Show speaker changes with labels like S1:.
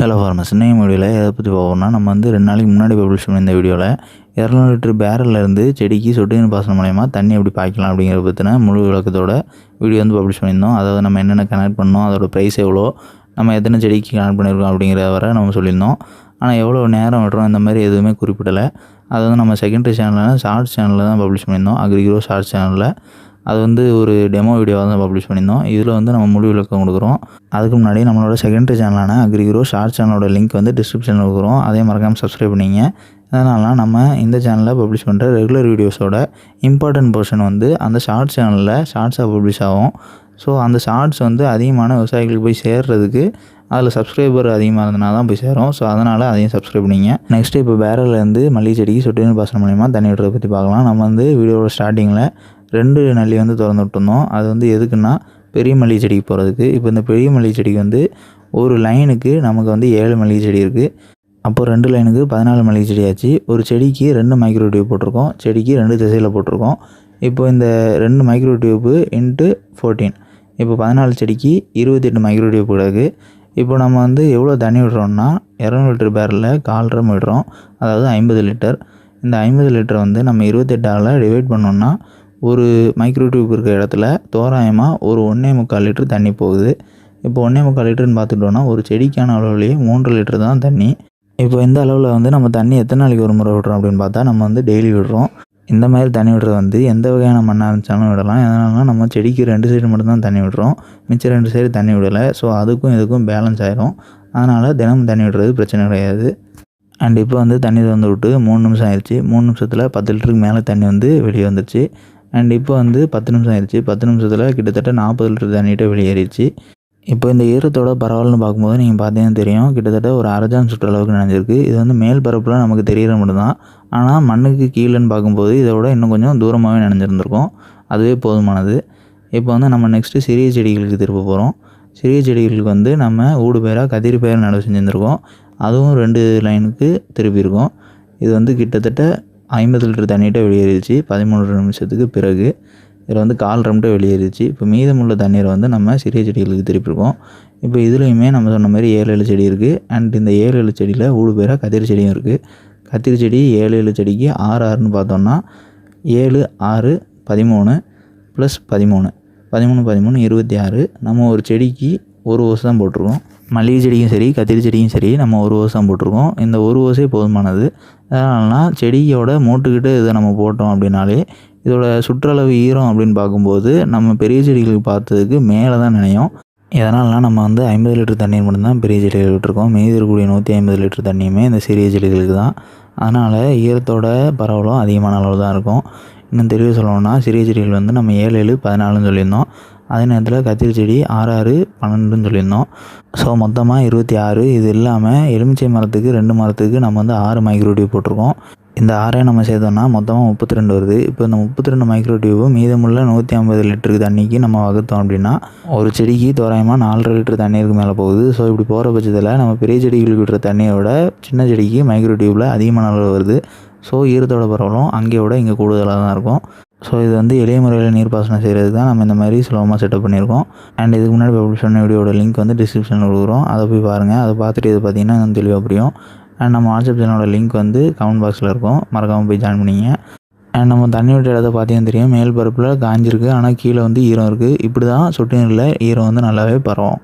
S1: Hello ஃபார்மஸ் இன்னைக்கு வீடியோவில் எதை பற்றி பார்ப்போம்னா நம்ம வந்து ரெண்டு நாளைக்கு முன்னாடி பப்ளிஷ் பண்ண இந்த வீடியோவில் இரநூறு லிட்டர் பேரல்ல இருந்து செடிக்கு சொட்டு நீர் பாசனம் மூலயமா தண்ணி எப்படி பாய்க்கலாம் அப்படிங்கிற பற்றின முழு விளக்கத்தோட வீடியோ வந்து பப்ளிஷ் பண்ணியிருந்தோம். அதாவது நம்ம என்னென்ன கனெக்ட் பண்ணோம் அதோட ப்ரைஸ் எவ்வளோ நம்ம எத்தனை செடிக்கு கனெக்ட் பண்ணியிருக்கோம் அப்படிங்கிற வரை நம்ம சொல்லியிருந்தோம். ஆனால் எவ்வளோ நேரம் விடுறோம் இந்த மாதிரி எதுவுமே குறிப்பிடலை. அது வந்து நம்ம செகண்டரி சேனலில் ஷார்ட்ஸ் சேனலில் தான் பப்ளிஷ் பண்ணியிருந்தோம். அக்ரிக்ரோ ஷார்ட்ஸ் சேனலில் அது வந்து ஒரு டெமோ வீடியோவாக தான் பப்ளிஷ் பண்ணியிருந்தோம். இதில் வந்து நம்ம முழு விளக்கம் கொடுக்குறோம். அதுக்கு முன்னாடி நம்மளோட செகண்டரி சேனலான அக்ரிக்ரோ ஷார்ட் சேனலோட லிங்க் வந்து டிஸ்கிரிப்ஷனில் கொடுக்குறோம். அதே மறக்காமல் சப்ஸ்கிரைப் பண்ணிங்க. அதனால நம்ம இந்த சேனலில் பப்ளிஷ் பண்ணுற ரெகுலர் வீடியோஸோட இம்பார்ட்டன்ட் போர்ஷன் வந்து அந்த ஷார்ட் சேனலில் ஷார்ட்ஸாக பப்ளிஷ் ஆகும். ஸோ அந்த ஷார்ட்ஸ் வந்து அதிகமான விவசாயிகளுக்கு போய் சேர்றதுக்கு அதில் சப்ஸ்கிரைபர் அதிகமாக இருந்தனால தான் போய் சேரும். ஸோ அதனால் அதையும் சப்ஸ்கிரைப் பண்ணிங்க. நெக்ஸ்ட்டு இப்போ பேரலேருந்து மல்லிகை செடிக்கு சொட்டு நீர் பாசனம் மூலியமாக தண்ணி விடுறதை பற்றி பார்க்கலாம். நம்ம வந்து வீடியோட ஸ்டார்டிங்கில் ரெண்டு நல்லி வந்து திறந்து விட்டுருந்தோம். அது வந்து எதுக்குன்னா பெரிய மல்லிகை செடிக்கு போகிறதுக்கு இப்போ இந்த பெரிய மல்லிகை செடிக்கு வந்து ஒரு லைனுக்கு நமக்கு வந்து ஏழு மல்லிகை செடி இருக்குது அப்போ ரெண்டு லைனுக்கு பதினாலு மல்லிகை செடி ஆச்சு. ஒரு செடிக்கு ரெண்டு மைக்ரோ டியூப் போட்டிருக்கோம். செடிக்கு ரெண்டு திசையில் போட்டிருக்கோம். இப்போ இந்த ரெண்டு மைக்ரோ டியூப்பு இன்ட்டு ஃபோர்டீன் இப்போ பதினாலு செடிக்கு இருபத்தெட்டு மைக்ரோ டியூப் கிடக்கு இப்போ நம்ம வந்து எவ்வளோ தண்ணி விடுறோம்னா இரநூறு லிட்டர் பேரில் கால் விடுறோம். அதாவது ஐம்பது லிட்டர். இந்த ஐம்பது லிட்டரை வந்து நம்ம இருபத்தெட்டால் டிவைட் பண்ணோம்னா ஒரு மைக்ரோ டியூப் இருக்கிற இடத்துல தோராயமாக ஒரு ஒன்றே முக்கால் லிட்டர் தண்ணி போகுது. இப்போ ஒன்றே முக்கால் லிட்டர்னு பார்த்துட்டோன்னா ஒரு செடிக்கான அளவுலேயே மூன்று லிட்டர் தான் தண்ணி. இப்போ இந்த அளவில் வந்து நம்ம தண்ணி எத்தனை நாளைக்கு ஒரு முறை விடுறோம் அப்படின்னு பார்த்தா நம்ம வந்து டெய்லி விடுறோம். இந்த மாதிரி தண்ணி விடுறது வந்து எந்த வகையான மண்ணாக இருந்துச்சாலும் விடலாம். எதனாலனா நம்ம செடிக்கு ரெண்டு சைடு மட்டும்தான் தண்ணி விடுறோம். மிச்சம் ரெண்டு சைடு தண்ணி விடலை. ஸோ அதுக்கும் இதுக்கும் பேலன்ஸ் ஆயிரும். அதனால் தினமும் தண்ணி விடுறது பிரச்சனை கிடையாது. அண்ட் இப்போ வந்து தண்ணி திறந்து விட்டு மூணு நிமிஷம் ஆயிடுச்சு. மூணு நிமிஷத்தில் பத்து லிட்டருக்கு மேலே தண்ணி வந்து வெளியே வந்துருச்சு அண்ட் இப்போ வந்து பத்து நிமிஷம் ஆயிடுச்சு பத்து நிமிஷத்தில் கிட்டத்தட்ட நாற்பது லிட்டர் தண்ணிகிட்ட வெளியேறிச்சு இப்போ இந்த ஈரத்தோட பரவாயில்லன்னு பார்க்கும்போது நீங்கள் பார்த்தீங்கன்னா தெரியும். கிட்டத்தட்ட ஒரு அரைஜான் சுற்றளவுக்கு நினைஞ்சிருக்கு. இது வந்து மேல் பரப்பில் நமக்கு தெரிகிற மட்டும்தான். ஆனால் மண்ணுக்கு கீழேன்னு பார்க்கும்போது இதை விட இன்னும் கொஞ்சம் தூரமாகவே நினைஞ்சிருந்திருக்கும். அதுவே போதுமானது. இப்போ வந்து நம்ம நெக்ஸ்ட்டு சிறிய செடிகளுக்கு திருப்ப போகிறோம் சிறிய செடிகளுக்கு வந்து நம்ம ஊடு பயிராக கதிரி பயிர் நடவு செஞ்சுருந்துருக்கோம். அதுவும் ரெண்டு லைனுக்கு திருப்பியிருக்கோம். இது வந்து கிட்டத்தட்ட ஐம்பது லிட்டர் தண்ணிகிட்ட வெளியேறிடுச்சு. பதிமூணு நிமிஷத்துக்கு பிறகு இதில் வந்து கால் ரம்ட்டு வெளியேறிச்சு இப்போ மீதமுள்ள தண்ணீரை வந்து நம்ம சிறிய செடிகளுக்கு திருப்பியிருக்கோம் இப்போ இதுலேயுமே நம்ம சொன்ன மாதிரி ஏழு ஏழு செடி இருக்குது அண்ட் இந்த ஏழு ஏழு செடியில் ஊடு பேராக கத்திரி செடியும் இருக்குது கத்திரி செடி ஏழு ஏழு செடிக்கு ஆறு ஆறுன்னு பார்த்தோம்னா ஏழு ஆறு பதிமூணு ப்ளஸ் பதிமூணு. பதிமூணு பதிமூணு இருபத்தி ஆறு. நம்ம ஒரு செடிக்கு ஒரு ஓசு தான் போட்டிருக்கோம். மல்லிகை செடியும் சரி கத்திரி செடியும் சரி நம்ம ஒரு ஓசை தான் போட்டிருக்கோம். இந்த ஒரு ஓசை போதுமானது. அதனாலனா செடியோட மூட்டுக்கிட்ட இதை நம்ம போட்டோம் அப்படின்னாலே இதோட சுற்றளவு ஈரம் அப்படின்னு பார்க்கும்போது நம்ம பெரிய செடிகளுக்கு பார்த்ததுக்கு மேலே தான் நினையும். இதனாலலாம் நம்ம வந்து ஐம்பது லிட்டர் தண்ணீர் மட்டும்தான் பெரிய செடிகள் விட்டுருக்கோம். மீதி இருக்கக்கூடிய நூற்றி ஐம்பது லிட்டர் தண்ணியுமே இந்த சிறிய செடிகளுக்கு தான். அதனால் ஈரத்தோட பரவலும் அதிகமான அளவு தான் இருக்கும். இன்னும் தெளிவாக சொல்லணும்னா சிறிய செடிகள் வந்து நம்ம ஏழு ஏழு பதினாலுன்னு சொல்லியிருந்தோம். அதே நேரத்தில் கத்திரி செடி ஆறு ஆறு பன்னெண்டுன்னு சொல்லியிருந்தோம். ஸோ மொத்தமாக இருபத்தி ஆறு. இது இல்லாமல் எலுமிச்சை மரத்துக்கு ரெண்டு மரத்துக்கு நம்ம வந்து ஆறு மைக்ரோ போட்டிருக்கோம். இந்த ஆறே நம்ம சேர்த்தோம்னா மொத்தமாக முப்பத்தி ரெண்டு வருது. இப்போ இந்த முப்பத்தி ரெண்டு மைக்ரோ டியூபு மீதமுள்ள நூற்றி ஐம்பது லிட்டருக்கு தண்ணிக்கு நம்ம வகுத்தோம் அப்படின்னா ஒரு செடிக்கு தோராயமாக நாலரை லிட்டர் தண்ணீருக்கு மேலே போகுது. ஸோ இப்படி போகிற பட்சத்தில் நம்ம பெரிய செடிகளுக்கு விடுற தண்ணியோட சின்ன செடிக்கு மைக்ரோ டியூப்பில் அதிகமான அளவு வருது. ஸோ ஈரத்தோட பரவலும் அங்கே விட இங்கே கூடுதலாக தான் இருக்கும். ஸோ இது வந்து எளிய முறையில் நீர்ப்பாசனம் செய்கிறது தான் நம்ம இந்த மாதிரி சுலபமாக செட்டப் பண்ணியிருக்கோம். அண்ட் இதுக்கு முன்னாடி பப்ளிஷ் பண்ண வீடியோட லிங்க் வந்து டிஸ்கிரிப்ஷனில் கொடுக்குறோம். அதை போய் பாருங்கள் அதை பார்த்துட்டு இது பார்த்தீங்கன்னா இன்னும் தெளிவாக புரியும். அண்ட் நம்ம வாட்ஸ்அப் சேனலோட லிங்க் வந்து கமெண்ட் பாக்ஸில் இருக்கும். மறக்காமல் போய் ஜாயின் பண்ணிங்க. அண்ட் நம்ம தண்ணி விட்ட இடத்த பார்த்தீங்கன்னா தெரியும். மேல் பரப்பில் காஞ்சிருக்கு ஆனால் கீழே வந்து ஈரம் இருக்குது இப்படி தான் சொட்டு நீரில் ஈரம் வந்து நல்லாவே பரவும்.